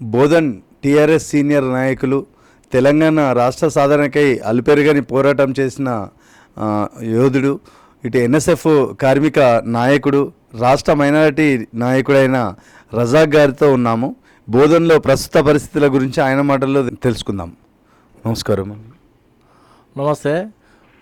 Bodhan TRS senior నాయకులు తెలంగాణ రాష్ట్ర సాధనకై అలుపెరుగని పోరాటం చేసిన యోధుడు ఇటు ఎన్ఎస్ఎఫ్ కార్మిక నాయకుడు రాష్ట్ర మైనారిటీ నాయకుడైన రజాక్ గారితో ఉన్నాము. బోధన్లో ప్రస్తుత పరిస్థితుల గురించి ఆయన మాటల్లో తెలుసుకుందాం. నమస్కారం. నమస్తే.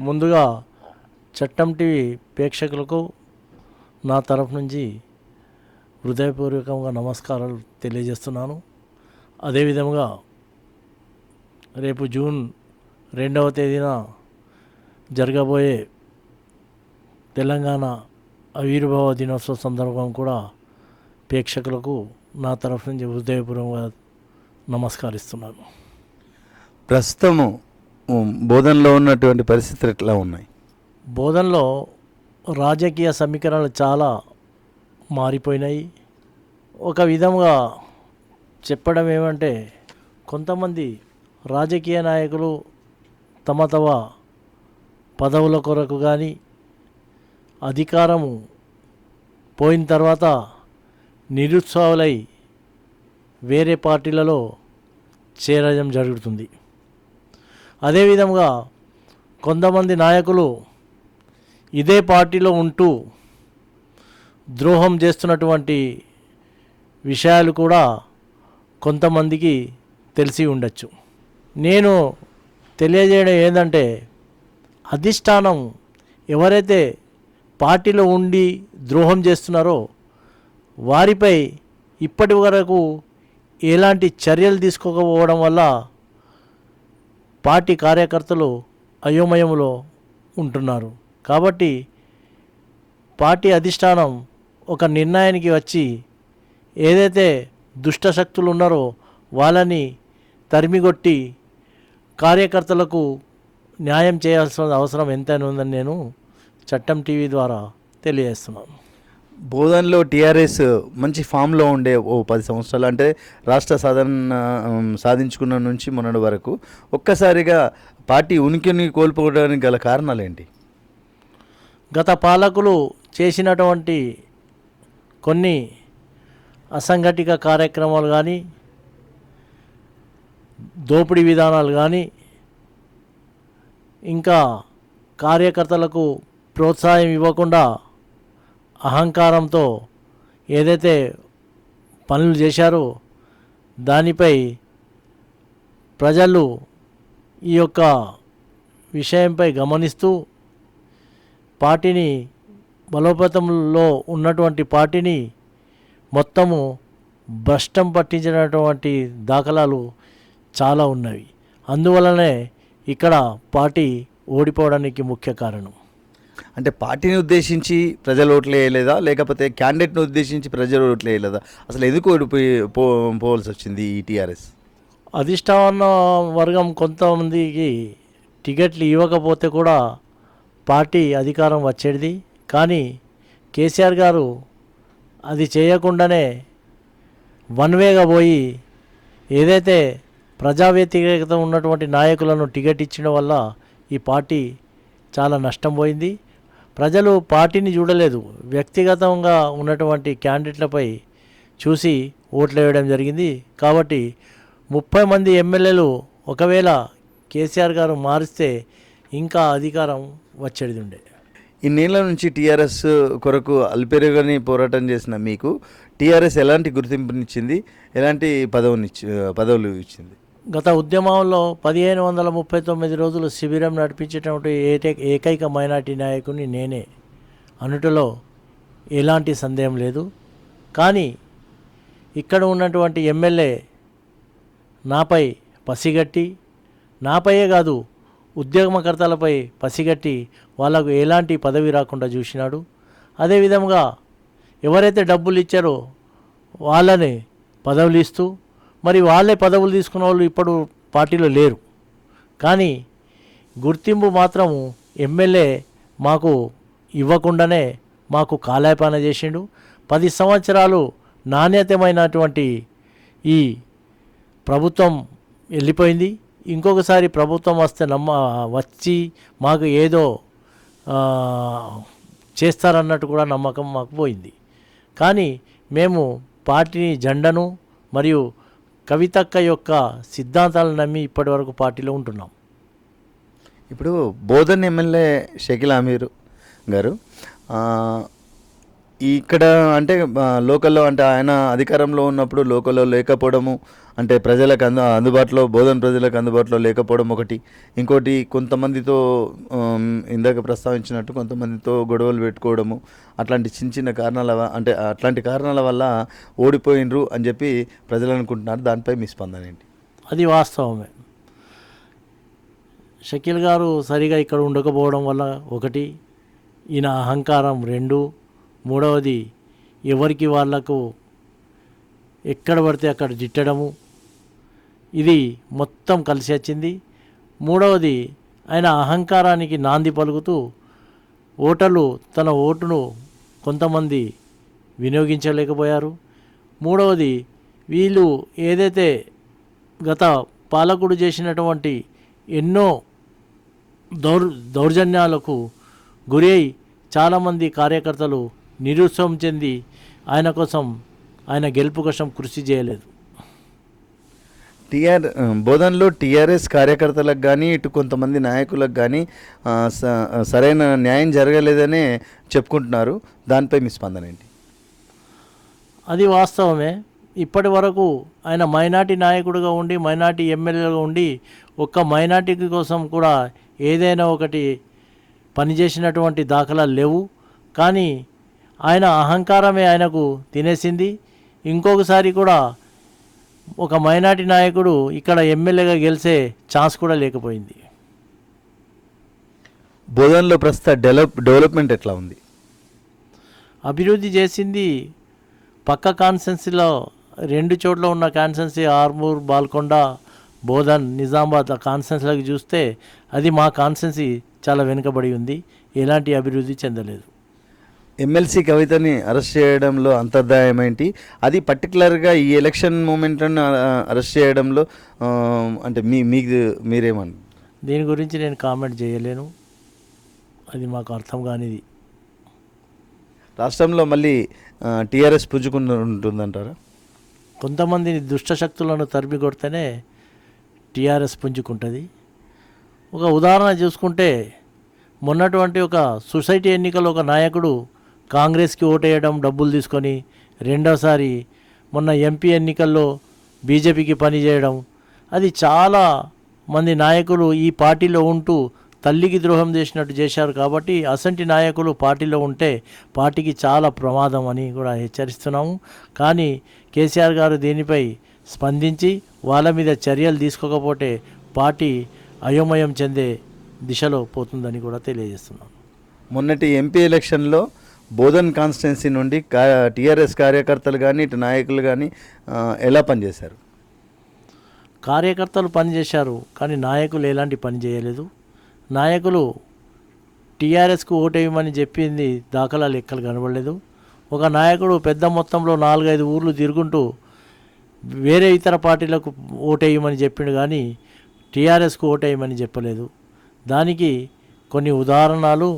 ముందుగా చట్టం టీవీ ప్రేక్షకులకు నా తరఫు నుంచి హృదయపూర్వకంగా నమస్కారాలు తెలియజేస్తున్నాను. అదేవిధంగా రేపు జూన్ రెండవ తేదీన జరగబోయే తెలంగాణ ఆవిర్భావ దినోత్సవ సందర్భం కూడా ప్రేక్షకులకు నా తరఫు నుంచి హృదయపూర్వకంగా నమస్కరిస్తున్నాను. ప్రస్తుతము బోధనలో ఉన్నటువంటి పరిస్థితులు ఎట్లా ఉన్నాయి? బోధనలో రాజకీయ సమీకరణలు చాలా మారిపోయినాయి. ఒక విధంగా చెప్పడం ఏమంటే కొంతమంది రాజకీయ నాయకులు తమ తమ పదవుల కొరకు కానీ అధికారము పోయిన తర్వాత నిరుత్సాహులై వేరే పార్టీలలో చేరడం జరుగుతుంది. అదేవిధంగా కొంతమంది నాయకులు ఇదే పార్టీలో ఉంటూ ద్రోహం చేస్తున్నటువంటి విషయాలు కూడా కొంతమందికి తెలిసి ఉండొచ్చు. నేను తెలియజేయడం ఏంటంటే అధిష్టానం ఎవరైతే పార్టీలో ఉండి ద్రోహం చేస్తున్నారో వారిపై ఇప్పటి వరకు ఎలాంటి చర్యలు తీసుకోకపోవడం వల్ల పార్టీ కార్యకర్తలు అయోమయంలో ఉంటున్నారు. కాబట్టి పార్టీ అధిష్టానం ఒక నిర్ణయానికి వచ్చి ఏదైతే దుష్ట శక్తులు ఉన్నారో వాళ్ళని తరిమిగొట్టి కార్యకర్తలకు న్యాయం చేయాల్సిన అవసరం ఎంతైనా ఉందని నేను చట్టం టీవీ ద్వారా తెలియజేస్తున్నాను. బోధన్లో టీఆర్ఎస్ మంచి ఫామ్లో ఉండే ఓ పది సంవత్సరాలు అంటే రాష్ట్ర సాధన సాధించుకున్న నుంచి మొన్నటి వరకు ఒక్కసారిగా పార్టీ ఉనికిని కోల్పోవడానికి గల కారణాలు ఏంటి గత పాలకులు చేసినటువంటి కొన్ని అసంఘటిత కార్యక్రమాలు కానీ దోపిడీ విధానాలు కానీ ఇంకా కార్యకర్తలకు ప్రోత్సాహం ఇవ్వకుండా అహంకారంతో ఏదైతే పనులు చేశారో దానిపై ప్రజలు ఈ యొక్క విషయంపై గమనిస్తూ పార్టీని బలోపేతంలో ఉన్నటువంటి పార్టీని మొత్తము భ్రష్టం పట్టించినటువంటి దాఖలాలు చాలా ఉన్నవి అందువలనే ఇక్కడ పార్టీ ఓడిపోవడానికి ముఖ్య కారణం. అంటే పార్టీని ఉద్దేశించి ప్రజలు ఓట్లు వేయలేదా? లేకపోతే క్యాండిడేట్ని ఉద్దేశించి ప్రజలు ఓట్లు వేయలేదా? అసలు ఎందుకు ఓడిపోయి పో పోవాల్సి వచ్చింది ఈ టీఆర్ఎస్? అధిష్టాన వర్గం కొంతమందికి టికెట్లు ఇవ్వకపోతే కూడా పార్టీ అధికారం వచ్చేది. కానీ కేసీఆర్ గారు అది చేయకుండానే వన్ వేగా పోయి ఏదైతే ప్రజా వ్యతిరేకత ఉన్నటువంటి నాయకులను టికెట్ ఇచ్చడం వల్ల ఈ పార్టీ చాలా నష్టం పోయింది. ప్రజలు పార్టీని చూడలేదు. వ్యక్తిగతంగా ఉన్నటువంటి క్యాండిడేట్లపై చూసి ఓట్లు వేయడం జరిగింది. కాబట్టి ముప్పై మంది ఎమ్మెల్యేలు ఒకవేళ కేసీఆర్ గారు మారిస్తే ఇంకా అధికారం వచ్చేది ఉండే. ఇన్నేళ్ళ నుంచి టీఆర్ఎస్ కొరకు అల్పెరుగని పోరాటం చేసిన మీకు టీఆర్ఎస్ ఎలాంటి గుర్తింపునిచ్చింది? ఎలాంటి పదవునిచ్చి పదవులు ఇచ్చింది? గత ఉద్యమంలో పదిహేను వందల ముప్పై తొమ్మిది రోజులు శిబిరం నడిపించేటువంటి ఏటే ఏకైక మైనార్టీ నాయకుని నేనే. అనుటలో ఎలాంటి సందేహం లేదు. కానీ ఇక్కడ ఉన్నటువంటి ఎమ్మెల్యే నాపై పసిగట్టి నాపైయే కాదు ఉద్యమకర్తలపై పసిగట్టి వాళ్ళకు ఎలాంటి పదవి రాకుండా చూసినాడు. అదేవిధంగా ఎవరైతే డబ్బులు ఇచ్చారో వాళ్ళని పదవులు ఇస్తూ మరి వాళ్ళే పదవులు తీసుకున్న వాళ్ళు ఇప్పుడు పార్టీలో లేరు. కానీ గుర్తింపు మాత్రం ఎమ్మెల్యే మాకు ఇవ్వకుండానే మాకు కాలాయపాన చేసిండు. పది సంవత్సరాలు నాణ్యతమైనటువంటి ఈ ప్రభుత్వం వెళ్ళిపోయింది. ఇంకొకసారి ప్రభుత్వం వస్తే నమ్మ వచ్చి మాకు ఏదో చేస్తారన్నట్టు కూడా నమ్మకం మాకు పోయింది. కానీ మేము పార్టీని జెండను మరియు కవితక్క యొక్క సిద్ధాంతాలను నమ్మి ఇప్పటివరకు పార్టీలో ఉంటున్నాం. ఇప్పుడు బోధన్ ఎమ్మెల్యే షకిల్ అమీర్ గారు ఇక్కడ అంటే లోకల్లో అంటే ఆయన అధికారంలో ఉన్నప్పుడు లోకల్లో లేకపోవడము అంటే ప్రజలకు అందు అందుబాటులో బోధన ప్రజలకు అందుబాటులో లేకపోవడం ఒకటి. ఇంకోటి కొంతమందితో ఇందాక ప్రస్తావించినట్టు కొంతమందితో గొడవలు పెట్టుకోవడము అట్లాంటి చిన్న చిన్న కారణాల అంటే అట్లాంటి కారణాల వల్ల ఓడిపోయినరు అని చెప్పి ప్రజలు అనుకుంటున్నారు. దానిపై మీ స్పందన ఏంటి? అది వాస్తవమే. షకీల్ గారు సరిగా ఇక్కడ ఉండకపోవడం వల్ల ఒకటి ఈయన అహంకారం రెండు మూడవది ఎవరికి వాళ్ళకు ఎక్కడ పడితే అక్కడ జిట్టడము. ఇది మొత్తం కలిసి వచ్చింది. మూడవది ఆయన అహంకారానికి నాంది పలుకుతూ ఓటర్లు తన ఓటును కొంతమంది వినియోగించలేకపోయారు. మూడవది వీళ్ళు ఏదైతే గత పాలకుడు చేసినటువంటి ఎన్నో దౌర్ దౌర్జన్యాలకు గురి అయి చాలామంది కార్యకర్తలు నిరుత్సాహం చెంది ఆయన కోసం ఆయన గెలుపు కోసం కృషి చేయలేదు. టిఆర్ బోధన్లో టీఆర్ఎస్ కార్యకర్తలకు కానీ ఇటు కొంతమంది నాయకులకు కానీ సరైన న్యాయం జరగలేదనే చెప్పుకుంటున్నారు. దానిపై మీ స్పందన ఏంటి? అది వాస్తవమే. ఇప్పటి వరకు ఆయన మైనార్టీ నాయకుడిగా ఉండి మైనార్టీ ఎమ్మెల్యేగా ఉండి ఒక్క మైనార్టీ కోసం కూడా ఏదైనా ఒకటి పనిచేసినటువంటి దాఖలాలు లేవు. కానీ ఆయన అహంకారమే ఆయనకు తినేసింది. ఇంకొకసారి కూడా ఒక మైనార్టీ నాయకుడు ఇక్కడ ఎమ్మెల్యేగా గెలిచే ఛాన్స్ కూడా లేకపోయింది. బోధన్లో ప్రస్తుత డెవలప్ డెవలప్మెంట్ ఎట్లా ఉంది? అభివృద్ధి చేసింది పక్క కాన్స్టెన్సీలో రెండు చోట్ల ఉన్న కాన్స్టెన్సీ ఆర్మూర్ బాల్కొండ బోధన్ నిజామాబాద్ ఆ కాన్స్టెన్సీలకు చూస్తే అది మా కాన్స్టెన్సీ చాలా వెనుకబడి ఉంది. ఎలాంటి అభివృద్ధి చెందలేదు. ఎమ్మెల్సీ కవితని అరెస్ట్ చేయడంలో అంతర్దాయం ఏంటి? అది పర్టికులర్గా ఈ ఎలక్షన్ మూమెంట్లను అరెస్ట్ చేయడంలో అంటే మీ మీకు మీరేమన్నారు దీని గురించి నేను కామెంట్ చేయలేను. అది మాకు అర్థం కానిది. రాష్ట్రంలో మళ్ళీ టీఆర్ఎస్ పుంజుకుని ఉంటుందంటారా? కొంతమందిని దుష్టశక్తులను తరిమి కొడితేనే టీఆర్ఎస్ పుంజుకుంటుంది. ఒక ఉదాహరణ చూసుకుంటే మొన్నటువంటి ఒక సొసైటీ ఎన్నికల్లో ఒక నాయకుడు కాంగ్రెస్కి ఓటేయడం డబ్బులు తీసుకొని రెండోసారి మొన్న ఎంపీ ఎన్నికల్లో బీజేపీకి పనిచేయడం అది చాలా మంది నాయకులు ఈ పార్టీలో ఉంటూ తల్లికి ద్రోహం చేసినట్టు చేశారు కాబట్టి అసంటి నాయకులు పార్టీలో ఉంటే పార్టీకి చాలా ప్రమాదం అని కూడా హెచ్చరిస్తున్నాము. కానీ కేసీఆర్ గారు దీనిపై స్పందించి వాళ్ళ మీద చర్యలు తీసుకోకపోతే పార్టీ అయోమయం చెందే దిశలో పోతుందని కూడా తెలియజేస్తున్నాం మొన్నటి ఎంపీ ఎలక్షన్లో బోధన్ కాన్స్టిట్యున్సీ నుండి టీఆర్ఎస్ కార్యకర్తలు కానీ ఇటు నాయకులు కానీ ఎలా పనిచేశారు? కార్యకర్తలు పనిచేశారు కానీ నాయకులు ఎలాంటి పని చేయలేదు. నాయకులు టీఆర్ఎస్కు ఓటేయమని చెప్పింది దాఖలాలు ఎక్కలు కనబడలేదు. ఒక నాయకుడు పెద్ద మొత్తంలో నాలుగైదు ఊర్లు తిరుగుంటూ వేరే ఇతర పార్టీలకు ఓటేయమని చెప్పిండు కానీ టీఆర్ఎస్కు ఓటేయమని చెప్పలేదు. దానికి కొన్ని ఉదాహరణలు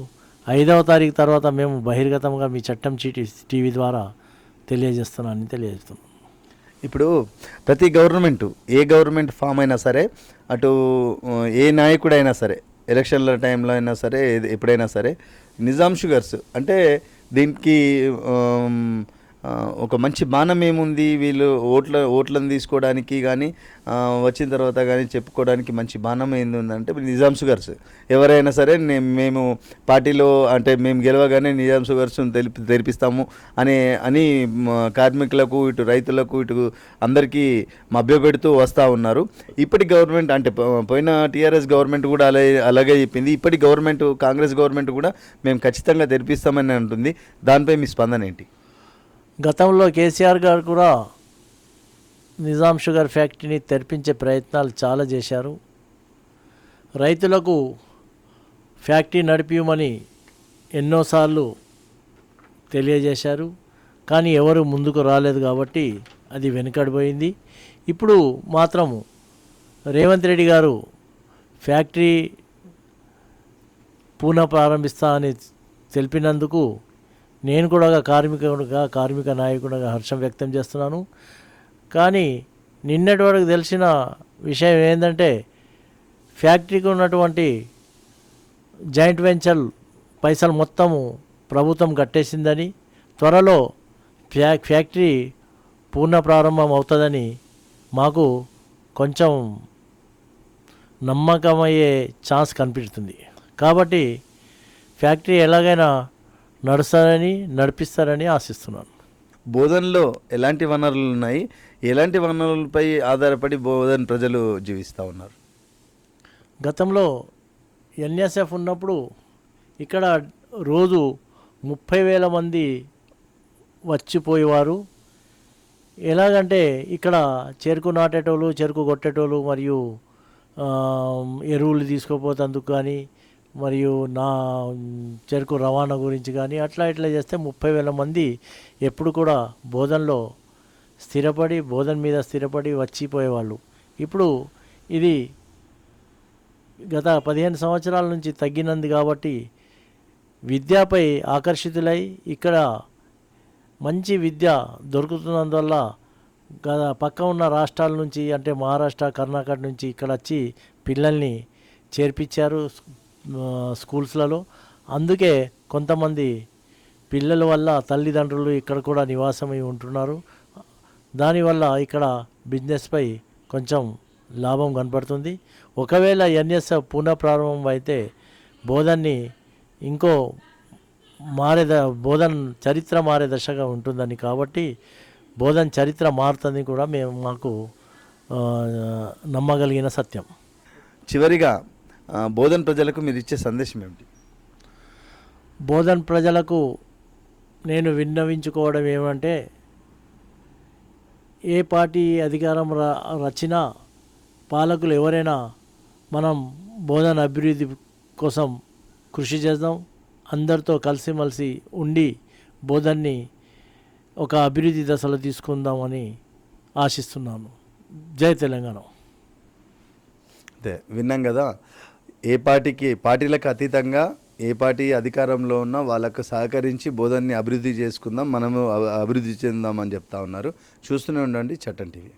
ఐదవ తారీఖు తర్వాత మేము బహిర్గతంగా మీ చట్టం చీటి టీవీ ద్వారా తెలియజేస్తున్నానని తెలియజేస్తున్నాం. ఇప్పుడు ప్రతి గవర్నమెంట్ ఏ గవర్నమెంట్ ఫామ్ అయినా సరే అటు ఏ నాయకుడైనా సరే ఎలక్షన్ల టైంలో అయినా సరే ఎప్పుడైనా సరే నిజాం షుగర్స్ అంటే దీనికి ఒక మంచి బాణం ఏముంది? వీళ్ళు ఓట్ల ఓట్లను తీసుకోవడానికి కానీ వచ్చిన తర్వాత కానీ చెప్పుకోవడానికి మంచి బాణం ఏంది ఉందంటే నిజాం షుగర్స్ ఎవరైనా సరే మేము పార్టీలో అంటే మేము గెలవగానే నిజాం షుగర్స్ తెలిపి తెరిపిస్తాము అనే అని కార్మికులకు ఇటు రైతులకు ఇటు అందరికీ మభ్యపెడుతూ వస్తూ ఉన్నారు. ఇప్పటి గవర్నమెంట్ అంటే పో- పోయిన టీఆర్ఎస్ గవర్నమెంట్ కూడా అలాగే అలాగే చెప్పింది. ఇప్పటి గవర్నమెంట్ కాంగ్రెస్ గవర్నమెంట్ కూడా మేము ఖచ్చితంగా తెరిపిస్తామని అంటుంది. దానిపై మీ స్పందన ఏంటి? గతంలో కేసీఆర్ గారు కూడా నిజాం షుగర్ ఫ్యాక్టరీని తెరిపించే ప్రయత్నాలు చాలా చేశారు. రైతులకు ఫ్యాక్టరీ నడిపియమని ఎన్నోసార్లు తెలియజేశారు. కానీ ఎవరు ముందుకు రాలేదు కాబట్టి అది వెనుకడిపోయింది. ఇప్పుడు మాత్రం రేవంత్ రెడ్డి గారు ఫ్యాక్టరీ పునః ప్రారంభిస్తా అని తెలిపినందుకు నేను కూడా కార్మికుడిగా కార్మిక నాయకుడిగా హర్షం వ్యక్తం చేస్తున్నాను. కానీ నిన్నటి వరకు తెలిసిన విషయం ఏంటంటే ఫ్యాక్టరీకి ఉన్నటువంటి జాయింట్ వెంచర్ పైసలు మొత్తము ప్రభుత్వం కట్టేసిందని త్వరలో ఫ్యా ఫ్యాక్టరీ పూర్ణ ప్రారంభం అవుతుందని మాకు కొంచెం నమ్మకమయ్యే ఛాన్స్ కనిపిస్తుంది. కాబట్టి ఫ్యాక్టరీ ఎలాగైనా నడుస్తారని నడిపిస్తారని ఆశిస్తున్నాను. బోధనలో ఎలాంటి వనరులు ఉన్నాయి? ఎలాంటి వనరులపై ఆధారపడి బోధన్ ప్రజలు జీవిస్తూ ఉన్నారు? గతంలో ఎన్ఎస్ఎఫ్ ఉన్నప్పుడు ఇక్కడ రోజు ముప్పై వేల మంది వచ్చిపోయేవారు. ఎలాగంటే ఇక్కడ చెరుకు నాటేటోళ్ళు చెరుకు కొట్టేటోళ్ళు మరియు ఎరువులు తీసుకుపోతందుకు కానీ మరియు నా చెరుకు రవాణా గురించి కానీ అట్లా ఇట్లా చేస్తే ముప్పై వేల మంది ఎప్పుడు కూడా బోధనలో స్థిరపడి బోధన మీద స్థిరపడి వచ్చిపోయేవాళ్ళు. ఇప్పుడు ఇది గత పదిహేను సంవత్సరాల నుంచి తగ్గినంది కాబట్టి విద్యపై ఆకర్షితులై ఇక్కడ మంచి విద్య దొరుకుతున్నందువల్ల గత పక్క ఉన్న రాష్ట్రాల నుంచి అంటే మహారాష్ట్ర కర్ణాటక నుంచి ఇక్కడ వచ్చి పిల్లల్ని చేర్పించారు. స్కూల్స్లలో. అందుకే కొంతమంది పిల్లల వల్ల తల్లిదండ్రులు ఇక్కడ కూడా నివాసమై ఉంటున్నారు. దానివల్ల ఇక్కడ బిజినెస్పై కొంచెం లాభం కనపడుతుంది. ఒకవేళ ఎన్ఎస్ఎఫ్ పునఃప్రారంభం అయితే బోధన్ని ఇంకో మారే ద బోధన్ చరిత్ర మారే దశగా ఉంటుందని కాబట్టి బోధన్ చరిత్ర మారుతుంది కూడా మేము మాకు నమ్మగలిగిన సత్యం. చివరిగా బోధన్ ప్రజలకు మీరు ఇచ్చే సందేశం ఏమిటి? బోధన్ ప్రజలకు నేను విన్నవించుకోవడం ఏమంటే ఏ పార్టీ అధికారం రచినా పాలకులు ఎవరైనా మనం బోధన అభివృద్ధి కోసం కృషి చేద్దాం. అందరితో కలిసిమెలిసి ఉండి బోధన్ని ఒక అభివృద్ధి దశలో తీసుకుందామని ఆశిస్తున్నాను. జై తెలంగాణ. అదే విన్నాం కదా ఏ పార్టీకి పార్టీలకు అతీతంగా ఏ పార్టీ అధికారంలో ఉన్నా వాళ్ళకు సహకరించి బోధనని అభివృద్ధి చేసుకుందాం మనము అభివృద్ధి చెందామని చెప్తా ఉన్నారు. చూస్తూనే ఉండండి చట్టం టీవీ.